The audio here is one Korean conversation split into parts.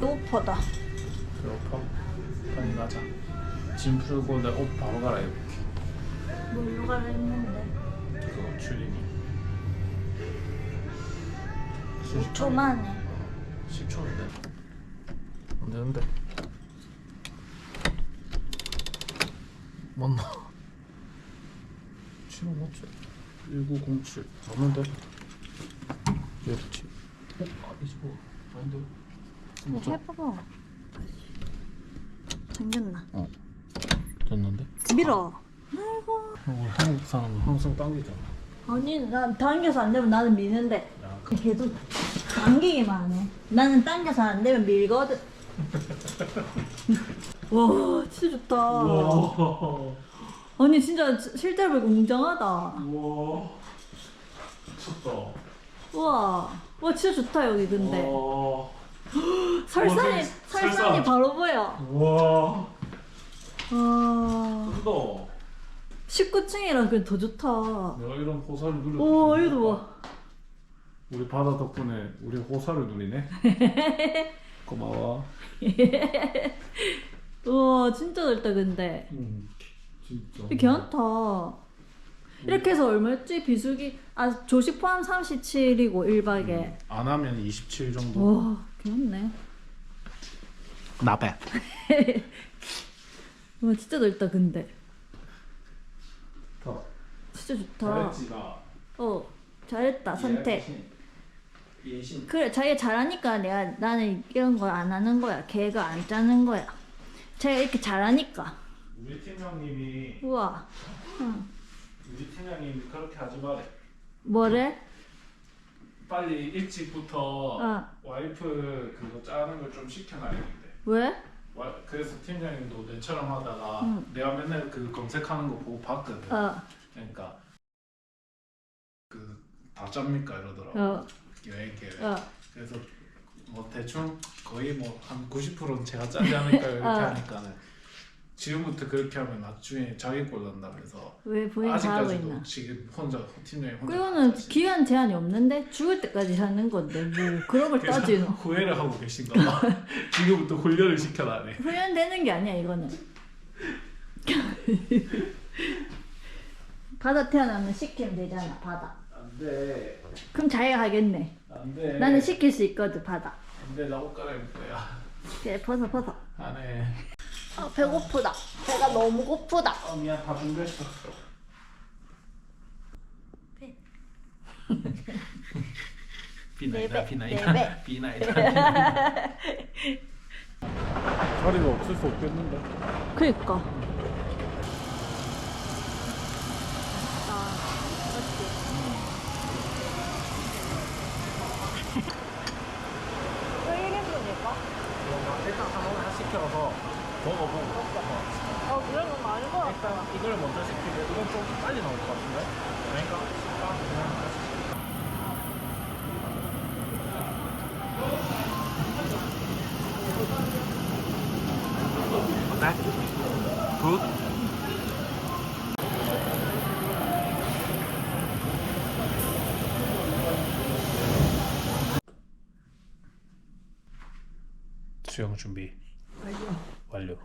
높아다. 배고파? 빨리 가자. 짐 풀고 내 옷 바로 갈아입을게. 뭘로 갈아입는데? 그거 출리니. 5초 만에. 10초인데. 안 되는데. 맞나? 7호 맞죠? 1907 맞는데? 그렇지. 어? 아니지 뭐. 아닌데? 뭐 맞죠? 해봐봐. 생겼나? 어. 됐는데? 밀어. 어, 한국 사람은 항상 당기잖아. 아니, 난 당겨서 안 되면 나는 미는데. 야, 걔도 당기기만 하네. 나는 당겨서 안 되면 밀거든. 와, 진짜 좋다. 우와. 아니, 진짜 실제로 보니까 웅장하다. 우와. 미쳤다. 우와. 와, 진짜 좋다, 여기 근데. 와. 설산이, 와, 설산이 설산. 바로 보여. 우와. 와. 쩐다. 19층이라 그게 더 좋다. 내가 이런 호사를 누려. 오, 이거 봐. 우리 바다 덕분에 우리 호사를 누리네. 고마워. 우와, 진짜 넓다, 근데. 응. 진짜. 이게 괜찮다. 이렇게 해서 얼마였지? 비수기 아 조식 포함 37이고 1박에 안 하면 27 정도. 와 괜찮네 나빼. 와 진짜 넓다 근데 더. 진짜 좋다 나. 어 잘했다 선택 예신. 그래 자기가 잘하니까 내가 나는 이런 거안 하는 거야 걔가 안 짜는 거야 자기가 이렇게 잘하니까 우리 팀장님이 우와 응. 우리 팀장님이 그렇게 하지 말래. 뭐래? 빨리 일찍부터 어. 와이프 그거 짜는 걸 좀 시켜놔야겠대. 왜? 와- 그래서 팀장님도 내처럼 하다가 응. 내가 맨날 그 검색하는 거 보고 봤거든. 어 그러니까 그다 짭니까 이러더라고. 어, 여행 계획. 어. 그래서 뭐 대충 거의 뭐 한 90%는 제가 짜지 않을까 이렇게 어. 하니까는 지금부터 그렇게 하면 나중에 자기 꼴 난다 그래서 왜 본인 잘하고 아직까지도 있나? 지금 혼자 팀장님 혼자 그거는. 기간 제한이 없는데 죽을 때까지 하는 건데 뭐 그런 걸 그래서 따지노 후회를 하고 계신가 봐. 지금부터 훈련을 시켜놔네. 훈련되는 게 아니야 이거는 바다 태어나면 시키면 되잖아 바다 안돼 그럼 자기가 하겠네 안돼. 나는 시킬 수 있거든 바다 안돼 나 옷 갈아입을 거야. 그래 벗어 벗어 안해. 아 배고프다 배가 너무 고프다 어 미안 다 준비했어. 네. 비나이다 네 배, 비나이다 네 배. 비나이다. 자리가 없을 수 없겠는데. 그니까 일단 하나 시켜서 먹어보고. 어 그런 거 많은 거 일단 이걸 먼저 시키고 이건 좀 빨리 나올 것 같은데. 그러니까 식빵 그냥 어때? 굿. 수영 준비 완료.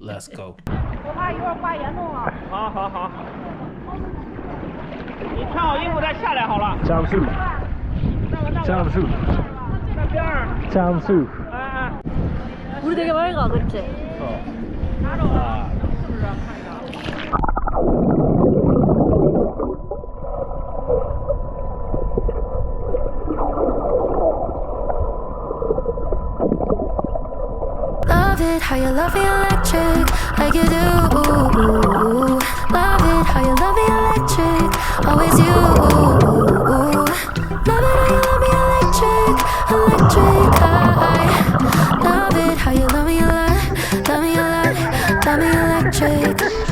Let's go. 我怕一会儿刮严重了。好好好，你穿好衣服再下来好了。 잠수, 那个那个 잠수, 那边儿， 잠수. 哎哎， 우리 되게 맑아 그치? 拿着 How you love me electric, like you do. Love it how you love me electric, always you. Love it how you love me electric, electric. I love it how you love me, love, love me, love, love me electric.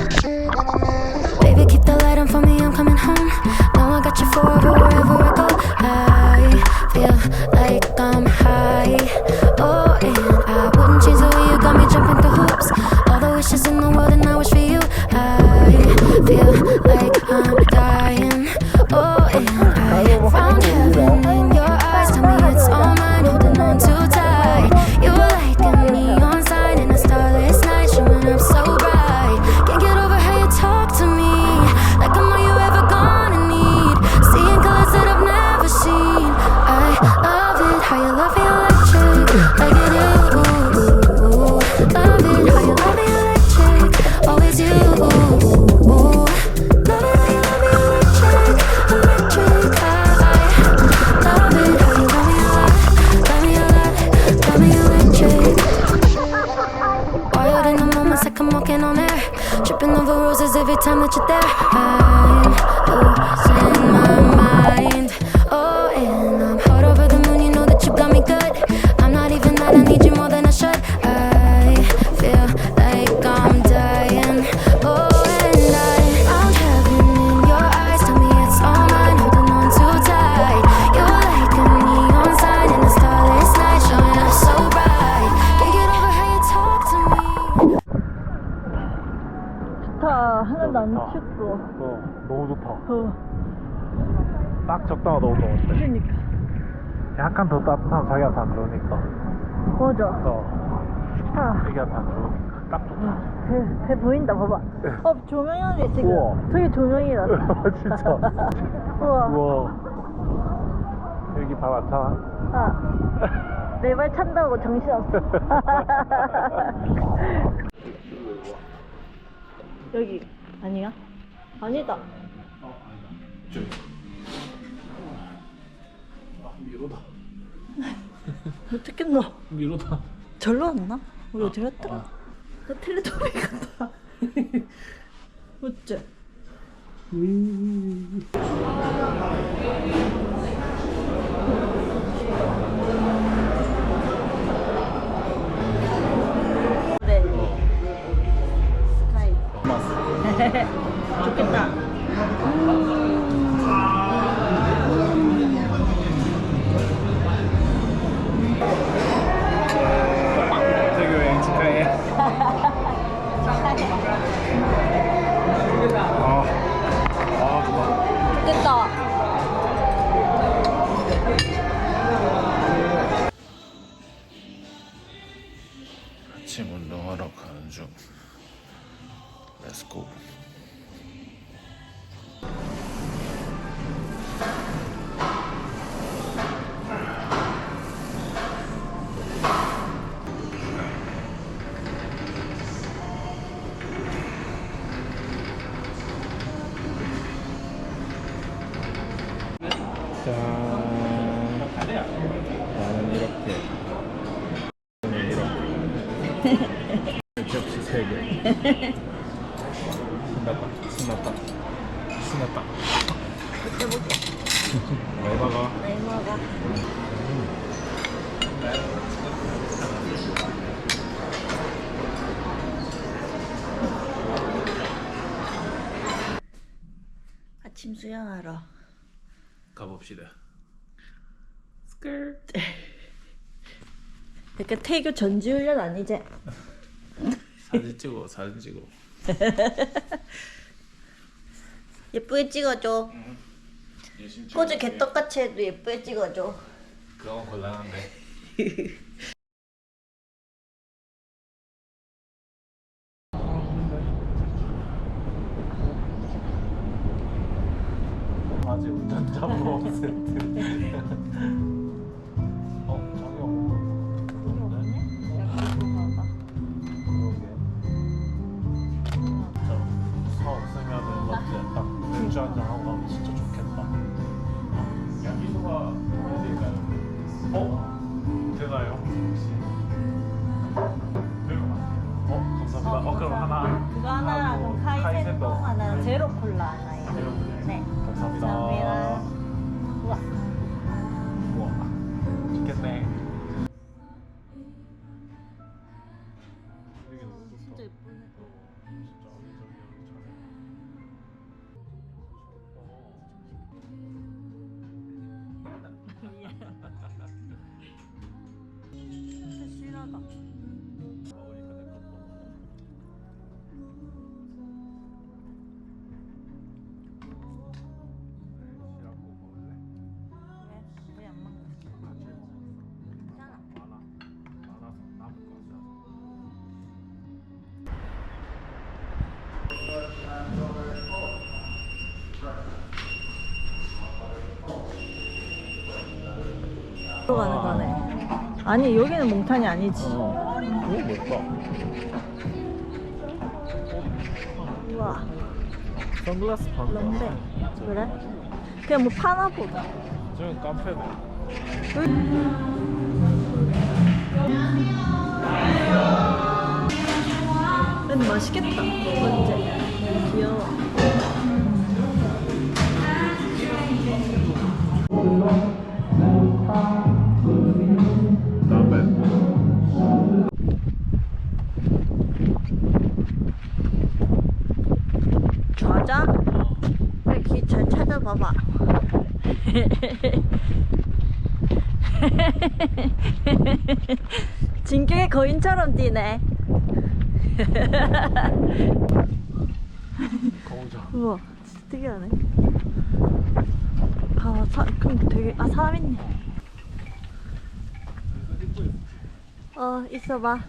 That you're there. I'm 딱 적당하 너무 더운데. 그러니까. 약간 더 따뜻하면 자기한테 안 좋으니까. 맞아. 어, 좋다. 자기한테 안 좋으니까. 딱 좋다. 배, 배 보인다, 봐봐. 어, 조명하네, 지금. 우와. 저기 조명이라. 진짜. 우와. 우와. 여기 밥안 타나? 아, 내 발 찬다고 정신없어. 여기, 아니야? 아니다. 아, 미로다. 어떻게 너? 미로다. 절로 왔나? 우리 어디 갔더라? 그 텔레토비 같다. 어째? 네. 스카이. 좋겠다. 세 아침 운동하러 가는 중. 렛츠고. 수영하러 가봅시다. 이렇게 태교 전지훈련 아니지? 사진 찍어, 사진 찍어. 예쁘게 찍어줘 열심히 포즈 개떡같이 해도 예쁘게 찍어줘 그건 곤란한데. 아직 운전자 보험 세트. 들어가는 거네 아니 여기는 몽탄이 아니지 어. 오, 멋있다. 우와 선글라스 판다. 런데 그래? 그냥 뭐 파나 보다 저기 카페네. 근데 맛있겠다. 맞지? 귀여워. 진격의 거인처럼 뛰네. 우와, 진짜 특이하네. 아, 사, 그럼 되게, 아, 사람 있네. 어, 있어봐.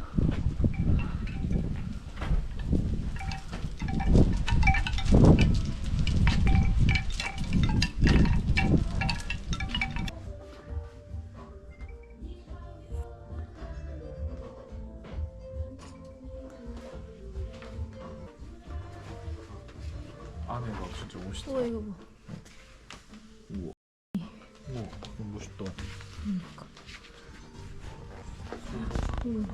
안에가 진짜 멋있다. 우와, 이거 봐. 우와. 우와, 너무 멋있다. 근데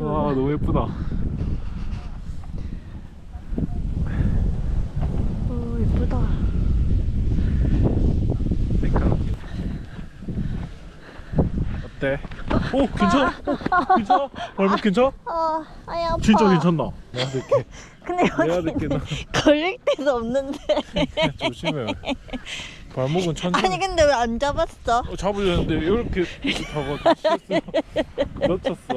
와 너무 예쁘다. 어, 예쁘다. 그러니까. 어때? 오 괜찮아? 오, 괜찮아? 발목 괜찮아? 어, 아니, 아파. 진짜 괜찮나? 내가 이렇게 근데 내가 여기 걸릴 데도 없는데. 조심해. 발목은 천천히. 아니, 근데 왜 안 잡았어? 어, 잡으려는데 이렇게 잡아 놓쳤어.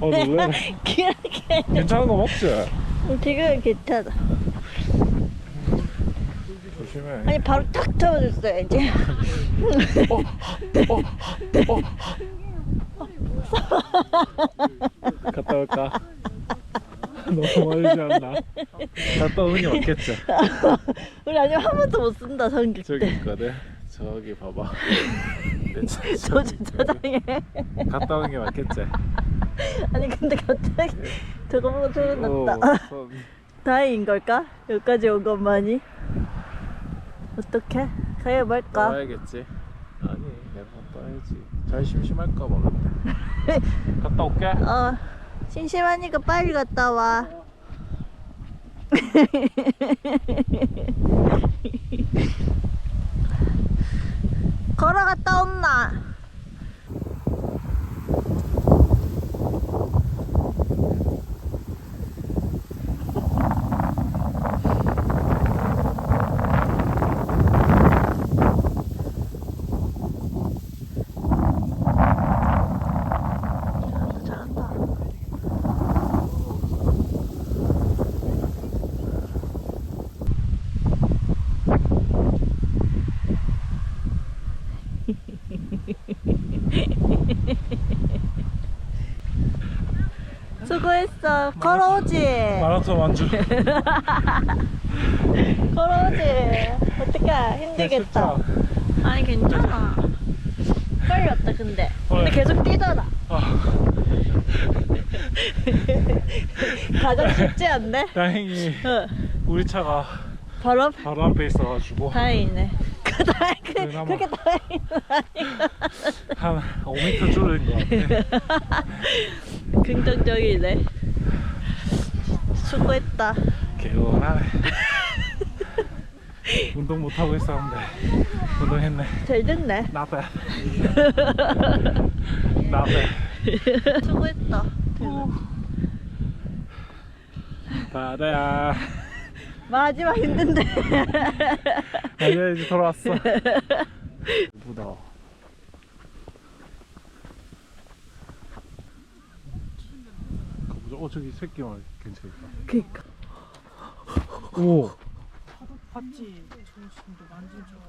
어 놀래. 그렇게. 괜찮은 거 먹지? 지금 괜찮아. 조심해. 아니, 바로 탁 잡아줬어야지. 갔다 올까? 너무 멀지 않나? 갔다 게 맞겠지? 우리 아니면 한 번도 못 쓴다, 성격 저기 때. 있거든. 저기 봐봐. 내 차- 저, 저기 저, 저장해. 갔다 오는 게 맞겠지? 아니, 근데 갑자기 저거 보고 소름 오, 났다. 손. 다행인 걸까? 여기까지 온 것만이? 어떡해? 가야 말까? 떠야겠지? 아니 내가 떠야지. 잘 심심할까 봐 근데. 갔다 올게. 어, 심심하니까 빨리 갔다 와. 걸어갔다 온나? 잘한다. 수고했 어. 걸어오지. 마라톤 완주. 걸어오지. 어떡해. 힘들겠다. 아니 괜찮아. 왔다 근데. 근데 어. 계속 뛰잖아. 아, 가장 쉽지 않네. 다행히 응. 우리 차가 바로 앞. 바로 앞에 있어가지고 다행이네. 그 다행 그. 그렇게 아니야. 한 5m 줄인 것 같아. 긍정적이네. 수고했다. 개운하네. 운동 못 하고 있었는데 운동했네. 잘 됐네. Not bad. 수고했다. 바다야. 마지막 힘든데. 아니야 이제 돌아왔어. 예쁘다. 어 저기 새끼 말 괜찮다. 그니까. 오. 봤지? 정신도 만진 줄 알아.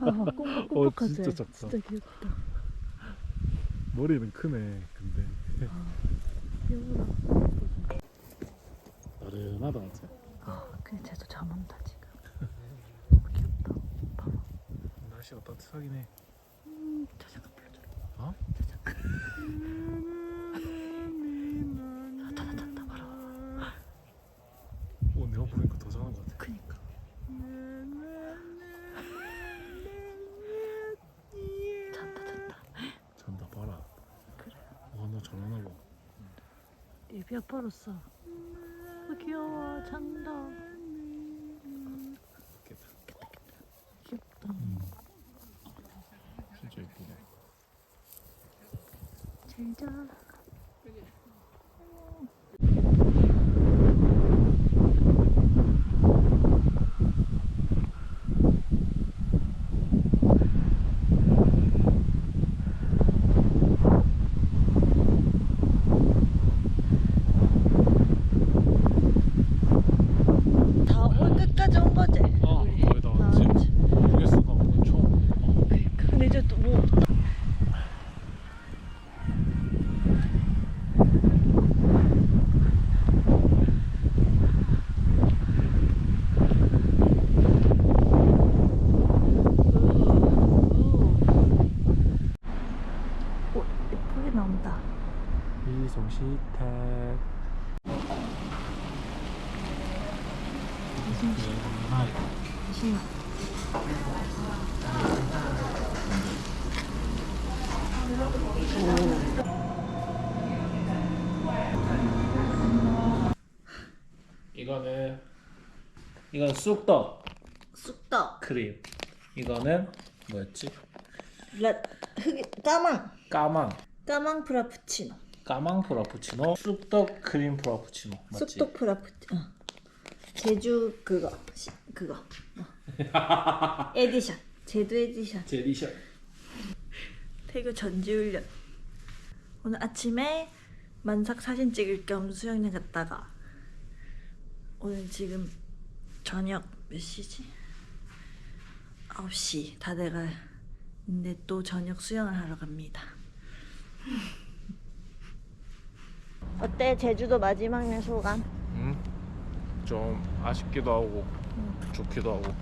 아, 꼼꼼하지. 어, 진짜 작다. 진짜 귀엽다. 머리는 크네. 근데. 귀여워라. 나른하다 맞지? 아, 그냥 쟤도 잠 온다 지금. 너무 귀엽다. 봐봐. 날씨가 따뜻하긴 해. 음, 저 잠깐 불러줘. 어? 저 잠깐. 아, 잤다 잤다 봐라. 오 내가 보니까 더 자는 것 같아. 그니까. 잤다 잤다. 잔다 봐라. 그래. 와나 잘하나 봐. 아빠로서. 아, 귀여워. 잔다. 귀엽다. 진짜 예쁘다. 잘 자. 다올 끝까지 온 거지? 어 거의 다 왔지. 모르겠어 나 오늘 처음. 근데 이제 또 뭐. 오, 예쁘게 나온다. 이송시택. 신나. 이거는 이건 쑥떡 쑥떡. 크림. 이거는 뭐였지? 라, 흑, 까망. 까망. 까망 프라푸치노. 까망 프라푸치노, 쑥떡 크림 프라푸치노. 맞지? 쑥떡 프라푸치노. 어. 제주 그거. 시, 그거. 어. 에디션. 제주 에디션. 제리션. 태교 전지훈련. 오늘 아침에 만삭 사진 찍을 겸 수영장 갔다가 오늘 지금 저녁 몇 시지? 9시 다 돼가 근데 또 저녁 수영을 하러 갑니다. 어때 제주도 마지막 날 소감? 응? 좀 아쉽기도 하고 좋기도 하고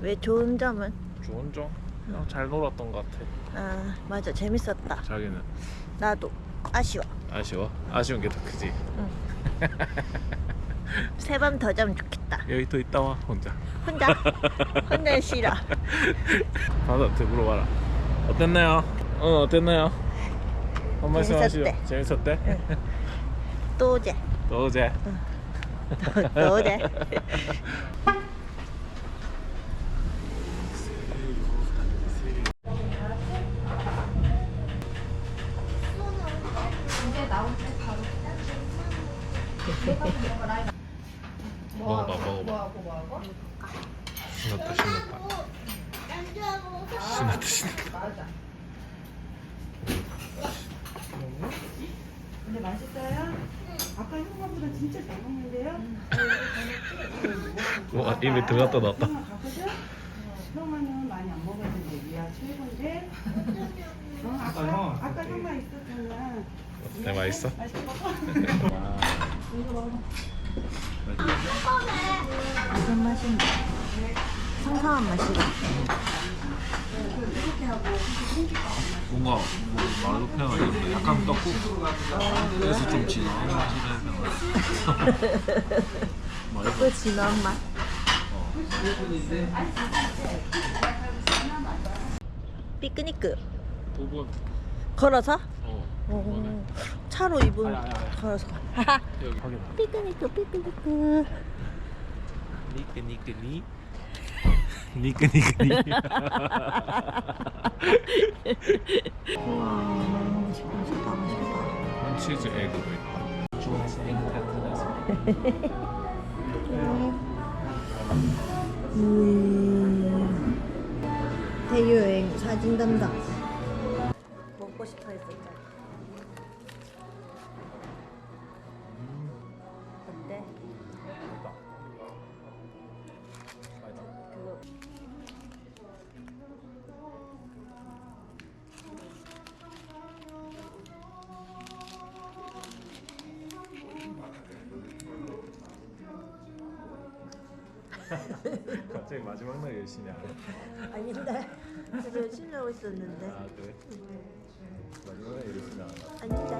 왜 좋은 점은? 좋은 점? 그냥 잘 놀았던 것 같아. 아 맞아 재밌었다. 자기는 나도 아쉬워. 아쉬워? 아쉬운 게 더 크지. 세번더 자면 좋겠다. 여기 또 있다 와 혼자. 혼자 혼자 싫어. 다들한테 물어봐라. 어땠나요? 오늘 어땠나요? 한 말씀 하시죠. 재밌었대. 재밌었대? 또 오제. 또 어제. 또, 또 오제. 신났다 신났다. 신났다 신났다. 근데 맛있어요? 아까 한 것보다 진짜 잘 먹는데요? 와 입에 들어갔다 나왔다. 형아 가거든? 형아는 많이 안 먹어야 되는데 위야 최고인데 어, 아까, 아까 형아 있었잖아 어때 맛있어? 무슨 맛인데? 상상한 맛이다. 뭔가 뭐 말로 표현하기는 약간 떡국 그래서 좀 진한 맛이 또 진한 맛. 피크니크. 두번 걸어서? 어. 오, 차로 2분 아니, 아니, 아니. 걸어서. 여기 확인. 피크니크, 피크니크. 니크 니크 니. 니크 니크 니. 우와, 맛있다, 맛있다, 맛있다. 치즈 에그도 있다. 좋아해서 에그 같은 음. 대여행 사진 담당. 먹고 싶어 했었잖아. 갑자기 마지막 날 열심히 하네. 아닌데. 열심히 하고 있었는데. 아 그래? 마지막 날 열심히 안 하나? 아닌데.